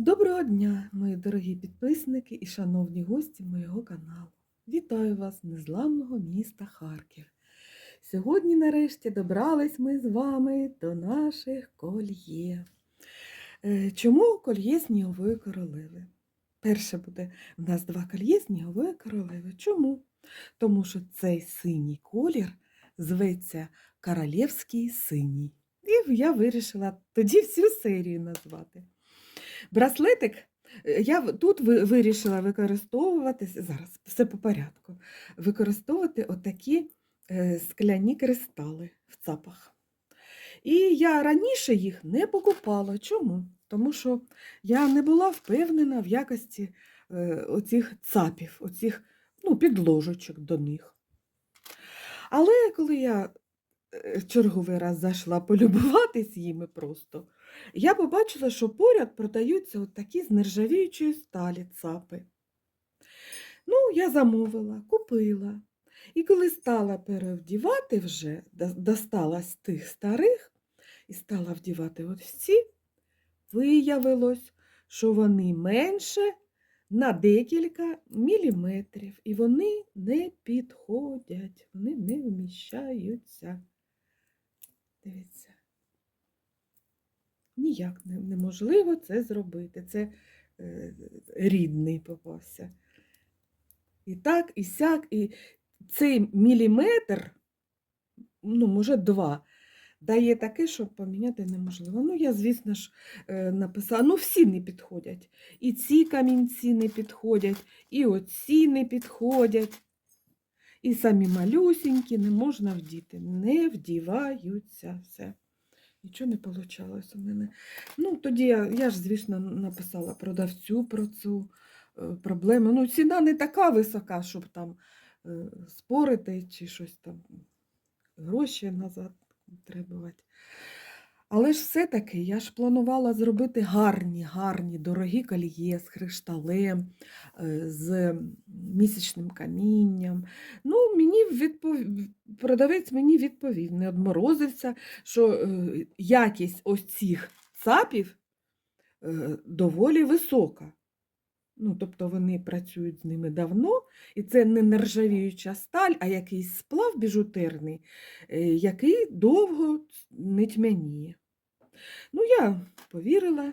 Доброго дня, мої дорогі підписники і шановні гості моєго каналу. Вітаю вас, з незламного міста Харків. Сьогодні, нарешті, добрались ми з вами до наших кольє. Е, Чому кольє снігової королеви? Перше буде в нас два кольє снігової королеви. Чому? Тому що цей синій колір зветься Королівський синій. І я вирішила тоді всю серію назвати. Браслетик е, я тут вирішила використовувати, зараз все по порядку, використовувати отакі е, скляні кристали в цапах. І я раніше їх не покупала. Чому? Тому що я не була впевнена в якості е, оцих цапів, оцих ну, підложочок до них. Але коли я черговий раз зайшла полюбуватись їми просто, я побачила, що поряд продаються от такі з нержавіючої сталі цапи. Ну, я замовила, купила. І коли стала перевдівати вже, достала з тих старих і стала вдівати от всі, виявилось, що вони менше на декілька міліметрів, і вони не підходять, вони не вміщаються. Дивіться. Ніяк неможливо це зробити. Це е, рідний попався. І так, і сяк, і цей міліметр, ну, може, два, дає таке, що поміняти неможливо. Ну, я, звісно ж, е, написала, ну, всі не підходять. І ці камінці не підходять, і оці не підходять. І самі малюсінькі не можна вдіти, не вдіваються все. Нічого не вийшло у мене. Ну, тоді я, я ж, звісно, написала продавцю про цю е, проблему. Ну, ціна не така висока, щоб там е, спорити чи щось там, гроші назад требувати. Але ж все-таки я ж планувала зробити гарні, гарні, дорогі кольє з кришталем, е, з місячним камінням. Ну, мені відпов... продавець мені відповів, не одморозився, що е, якість ось цих цапів е, доволі висока. Ну, тобто вони працюють з ними давно, і це не нержавіюча сталь, а якийсь сплав біжутерний, який довго не тьмяніє. Ну, я повірила,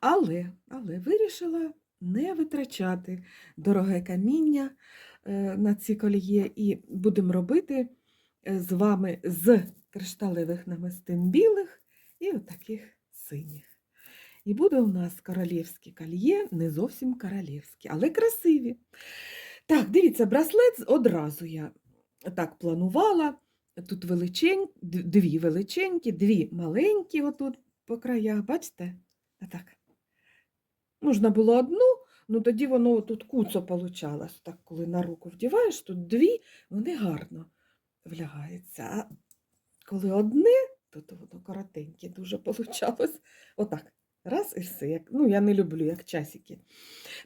але, але вирішила не витрачати дороге каміння е, на ці кольє, і будемо робити е, з вами з кришталевих намистин білих і отаких синіх. І буде у нас королівські кольє, не зовсім королівські, але красиві. Так, дивіться, браслет одразу я так планувала. Тут величень, дві величенькі, дві маленькі отут по краях, бачите? Отак. Можна було одну, ну тоді воно тут куцо получалось. Так, коли на руку вдіваєш, тут дві, вони гарно влягаються. А коли одне, то воно коротеньке дуже получалось. Отак. Раз і все. Як, ну, я не люблю, як часики.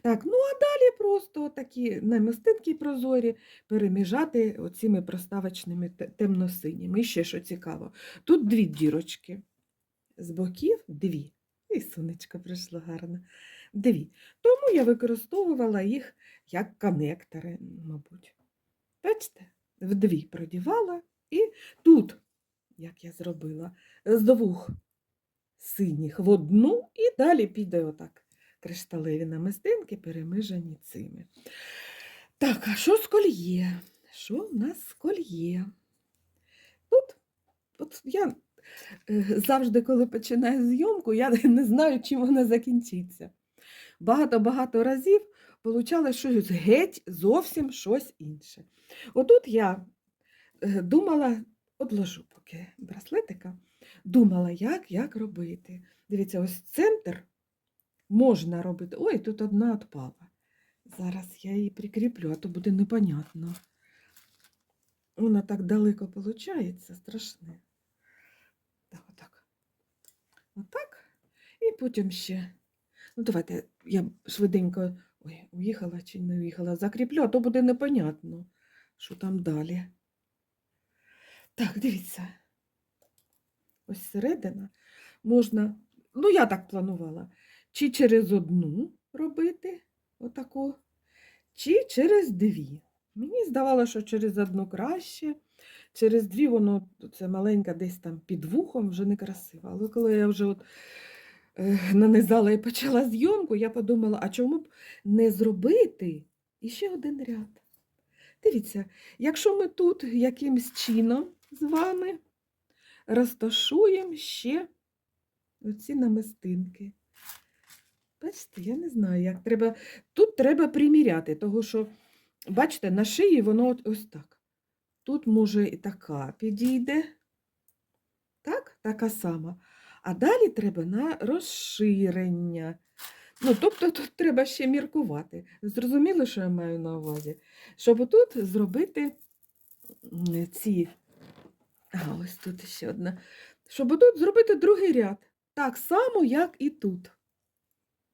Так, ну а далі просто такі намистинки прозорі переміжати оціми проставочними те- темно-синіми. І ще що цікаво. Тут дві дірочки. З боків дві. І сонечко прийшло гарно. Дві. Тому я використовувала їх як конектори, мабуть. Бачите, в дві продівала. І тут, як я зробила, з двох синіх в одну, і далі піде отак кришталеві намистинки, перемижені цими. Так, а що з кольє? Що в нас з кольє? Тут, от я е, завжди, коли починаю зйомку, я не знаю, чим вона закінчиться. Багато-багато разів получала щось геть зовсім щось інше. Отут я е, думала, одложу поки браслетика, думала, як, як робити. Дивіться, ось центр можна робити. Ой, тут одна відпала. Зараз я її прикріплю, а то буде непонятно. Вона так далеко виходить, страшне. Так, отак. Отак. І потім ще. Ну, давайте я швиденько. Ой, уїхала чи не уїхала, закріплю, а то буде непонятно, що там далі. Так, дивіться. Ось середина можна, ну я так планувала, чи через одну робити, отаку, чи через дві. Мені здавалося, що через одну краще, через дві воно це маленька десь там під вухом вже не красиво. Але коли я вже от, нанизала і почала зйомку, я подумала, а чому б не зробити іще один ряд? Дивіться, якщо ми тут якимсь чином з вами розташуємо ще оці намистинки. Бачите, я не знаю, як треба. Тут треба приміряти, тому що, бачите, на шиї воно ось так. Тут, може, і така підійде. Так, така сама. А далі треба на розширення. Ну, тобто тут треба ще міркувати. Зрозуміло, що я маю на увазі? Щоб тут зробити ці. А, ось тут ще одна. Щоб тут зробити другий ряд. Так само, як і тут.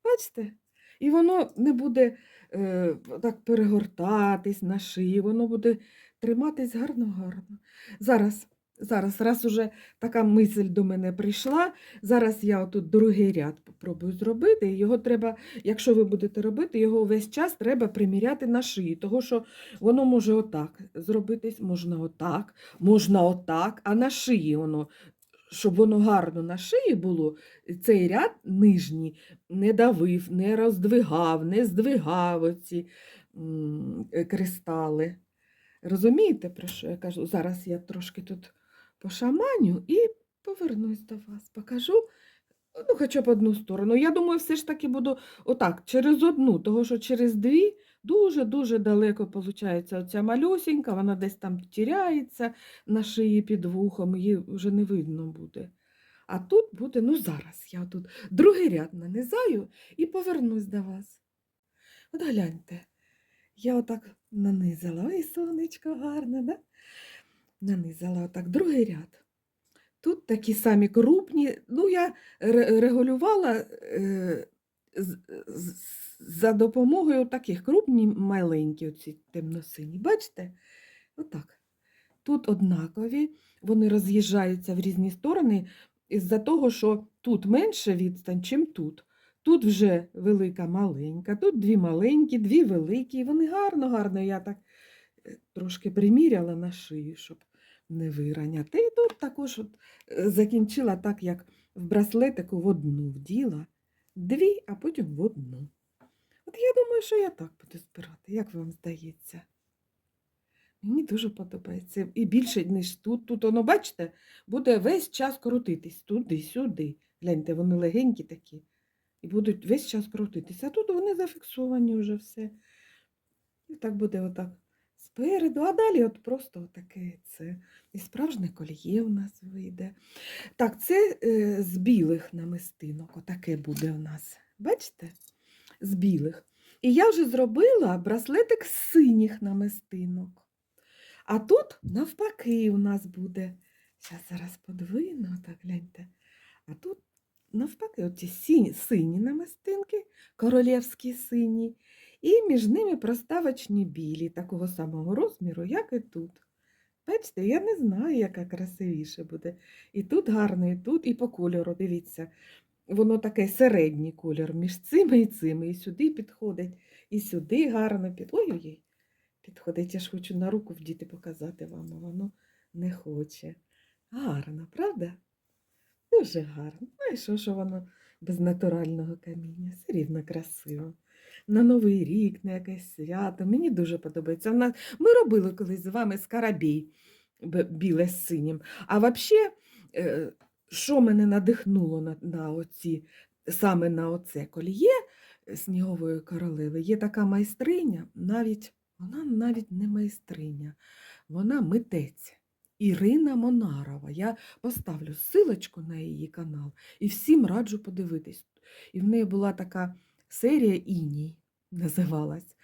Бачите? І воно не буде е, так перегортатись на шиї, воно буде триматись гарно-гарно. Зараз, зараз, раз уже така мисль до мене прийшла, зараз я отут другий ряд попробую зробити. Його треба, якщо ви будете робити, його весь час треба приміряти на шиї, тому що воно може отак зробитись, можна отак, можна отак, а на шиї воно. Щоб воно гарно на шиї було, цей ряд нижній не давив, не роздвигав, не здвигав оці е, кристали. Розумієте, про що я кажу? Зараз я трошки тут пошаманю і повернусь до вас, покажу. Ну, хоча б одну сторону. Я думаю, все ж таки буду отак, через одну, тому що через дві дуже-дуже далеко виходить оця малюсінька, вона десь там тіряється на шиї під вухом, її вже не видно буде. А тут буде, ну зараз я тут другий ряд нанизаю і повернусь до вас. От гляньте, я отак нанизала. Ой, сонечко гарне, да? Нанизала отак другий ряд. Тут такі самі крупні. Ну, я регулювала е, за допомогою таких крупні маленькі, оці темно-сині. Бачите? Отак. Тут однакові, вони роз'їжджаються в різні сторони із-за того, що тут менше відстань, чим тут. Тут вже велика маленька, тут дві маленькі, дві великі. Вони гарно-гарно. Я так е, трошки приміряла на шию, щоб не вираняти. І тут також от, е, закінчила так, як в браслетику в одну вділа, дві, а потім в одну. От я думаю, що я так буду збирати, як вам здається? Мені дуже подобається. І більше, ніж тут. Тут воно, бачите, буде весь час крутитись туди-сюди. Гляньте, вони легенькі такі. І будуть весь час крутитися. А тут вони зафіксовані вже все. І так буде отак спереду, а далі от просто таке це. І справжнє коліє у нас вийде. Так, це е, з білих намистинок. Отаке буде у нас. Бачите? З білих. І я вже зробила браслетик з синіх намистинок. А тут навпаки у нас буде. Зараз зараз подвину, так гляньте. А тут навпаки, оці сині, сині намистинки, королівські сині, і між ними проставочні білі, такого самого розміру, як і тут. Бачите, я не знаю, яка красивіше буде. І тут гарно, і тут, і по кольору, дивіться. Воно таке середній кольор між цими і цими. І сюди підходить, і сюди гарно під. Ой-ой-ой, підходить. Я ж хочу на руку вдіти показати вам, а воно не хоче. Гарно, правда? Дуже гарно. Ну і що, що воно без натурального каміння? Все рівно красиво. На Новий рік, на якесь свято. Мені дуже подобається. Ми робили колись з вами скарабій біле з синім. А взагалі, е, що мене надихнуло на, на оці, саме на оце коліє снігової королеви, є така майстриня, навіть вона навіть не майстриня, вона митець. Ірина Монарова. Я поставлю силочку на її канал і всім раджу подивитись. І в неї була така серія Іній називалась.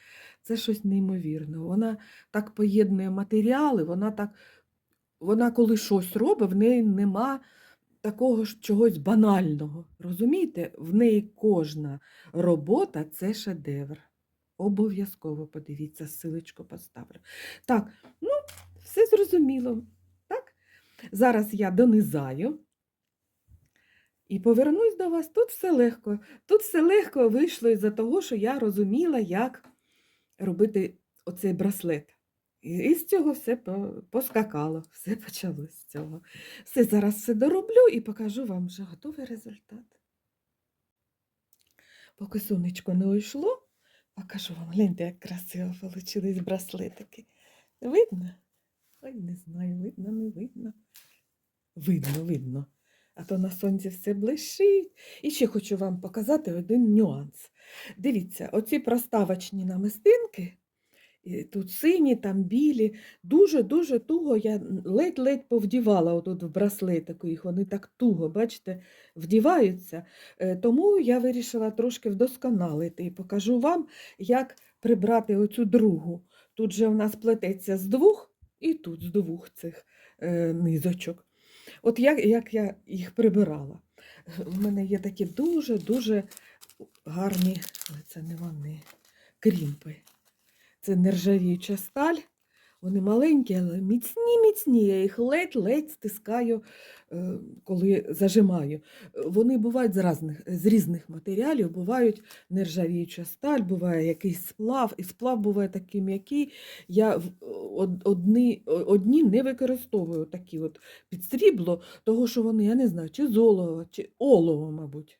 Це щось неймовірне. Вона так поєднує матеріали, вона так, вона коли щось робить, в неї нема такого ж чогось банального. Розумієте? В неї кожна робота це шедевр. Обов'язково подивіться, силочку поставлю. Так, ну, все зрозуміло. Так? Зараз я донизаю І повернусь до вас. Тут все легко. Тут все легко вийшло із-за того, що я розуміла, як робити оцей браслет. І з цього все поскакало, все почалось з цього. Все зараз все дороблю і покажу вам вже готовий результат. Поки сонечко не уйшло, покажу вам, гляньте, як красиво вийшли браслетики. Видно? Ой, не знаю, видно, не видно. Видно, видно. А то на сонці все блищить. І ще хочу вам показати один нюанс. Дивіться, оці проставочні намистинки, тут сині, там білі, дуже-дуже туго я ледь-ледь повдівала отут в браслетику їх, вони так туго, бачите, вдіваються. Е, Тому я вирішила трошки вдосконалити і покажу вам, як прибрати оцю другу. Тут же у нас плететься з двох і тут з двох цих е, низочок. От як, як я їх прибирала. У мене є такі дуже-дуже гарні, але це не вони, крімпи. Це нержавіюча сталь. Вони маленькі, але міцні, міцні. Я їх ледь-ледь стискаю, е, коли зажимаю. Вони бувають з різних, з різних матеріалів. Бувають нержавіюча сталь, буває якийсь сплав, і сплав буває такий м'який. Я одні, одні не використовую такі от під того, що вони, я не знаю, чи золово, чи олово, мабуть.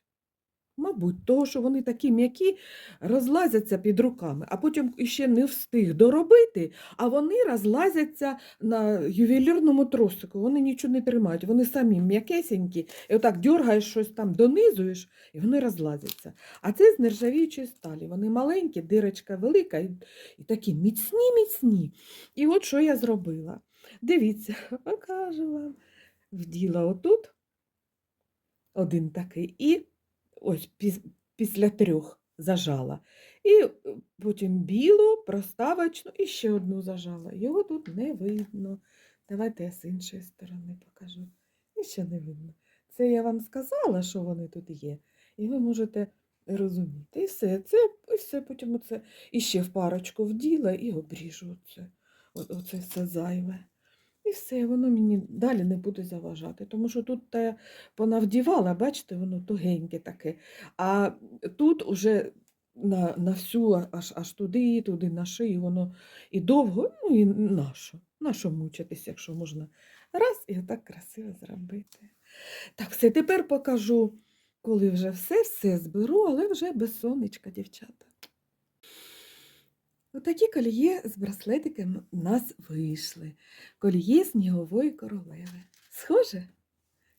Мабуть, того, що вони такі м'які, розлазяться під руками, а потім ще не встиг доробити, а вони розлазяться на ювелірному тросику. Вони нічого не тримають, вони самі м'якесенькі, і отак дергаєш щось там, донизуєш, і вони розлазяться. А це з нержавіючої сталі. Вони маленькі, дирочка велика і, і такі міцні, міцні. І от що я зробила. Дивіться, покажу вам. Вділа отут один такий, і ось піс- після трьох зажала. І е, потім білу, проставочну і ще одну зажала. Його тут не видно. Давайте я з іншої сторони покажу. І ще не видно. Це я вам сказала, що вони тут є, і ви можете розуміти. І все, це і все потім оце. І ще в парочку вділа і обріжу оце. О- Оце все зайве. І все, воно мені далі не буде заважати, тому що тут та понавдівала, бачите, воно тугеньке таке. А тут уже на, на всю, аж, аж туди, туди на шию, воно і довго, ну і нащо? Нащо мучитись, якщо можна раз і отак красиво зробити. Так, все, тепер покажу, коли вже все-все зберу, але вже без сонечка, дівчата. Отакі коліє з браслетиками у нас вийшли. Коліє снігової королеви. Схоже?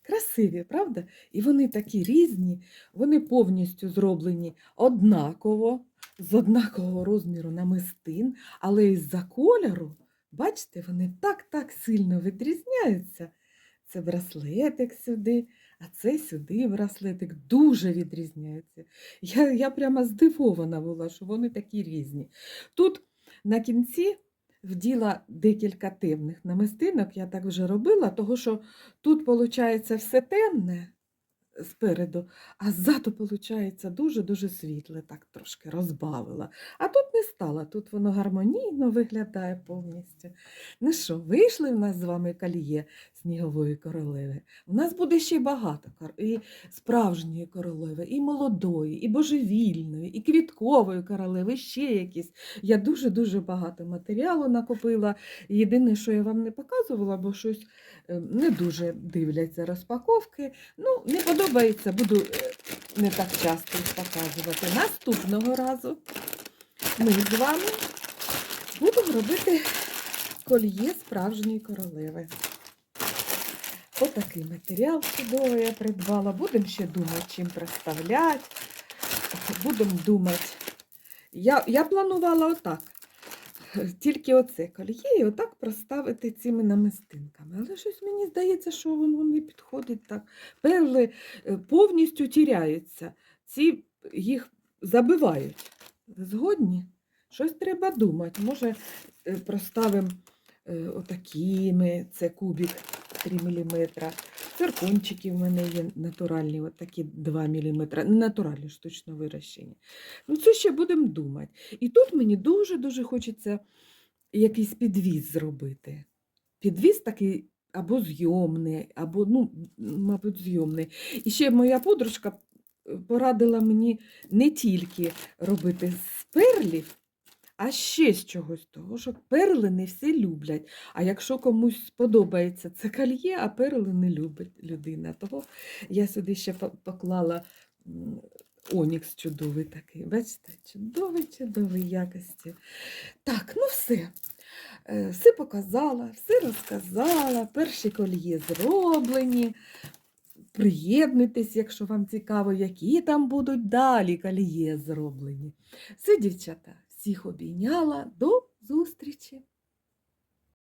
Красиві, правда? І вони такі різні, вони повністю зроблені однаково, з однакового розміру намистин, але із-за кольору, бачите, вони так-так сильно відрізняються. Це браслетик сюди, а це сюди браслетик дуже відрізняється. Я, я прямо здивована була, що вони такі різні. Тут на кінці вділа декілька темних намистинок, я так вже робила, того що тут, виходить, все темне спереду, а ззаду, виходить, дуже-дуже світле, так трошки розбавила. А тут не стала, тут воно гармонійно виглядає повністю. Ну що, вийшли в нас з вами каліє снігової королеви. У нас буде ще багато і справжньої королеви, і молодої, і божевільної, і квіткової королеви, ще якісь. Я дуже-дуже багато матеріалу накопила. Єдине, що я вам не показувала, бо щось не дуже дивляться розпаковки. Ну, не подобається, буду е, не так часто їх показувати. Наступного разу ми з вами будемо робити кольє справжньої королеви. Отакий матеріал чудовий я придбала. Будемо ще думати, чим представляти. Будемо думати. Я, я планувала отак. Тільки оце кольє і отак проставити цими намистинками. Але щось мені здається, що воно не підходить так. Перли е, повністю тіряються. Ці їх забивають. Згодні? Щось треба думати. Може, е, проставимо е, отакими, це кубик 3 мм. Циркончики в мене є натуральні, от такі 2 мм. Натуральні, штучно вирощені. Ну, це ще будемо думати. І тут мені дуже-дуже хочеться якийсь підвіз зробити. Підвіз такий або зйомне, або, ну, мабуть, зйомне. І ще моя подружка е, порадила мені не тільки робити з перлів, а ще з чогось того, що перли не всі люблять. А якщо комусь сподобається це кольє, а перли не любить людина. Того я сюди ще поклала онікс чудовий такий. Бачите, чудовий, чудовий якості. Так, ну все. Е, Все показала, все розказала, перші кольє зроблені. Приєднуйтесь, якщо вам цікаво, які там будуть далі кольє зроблені. Все, дівчата, всіх обійняла. До зустрічі!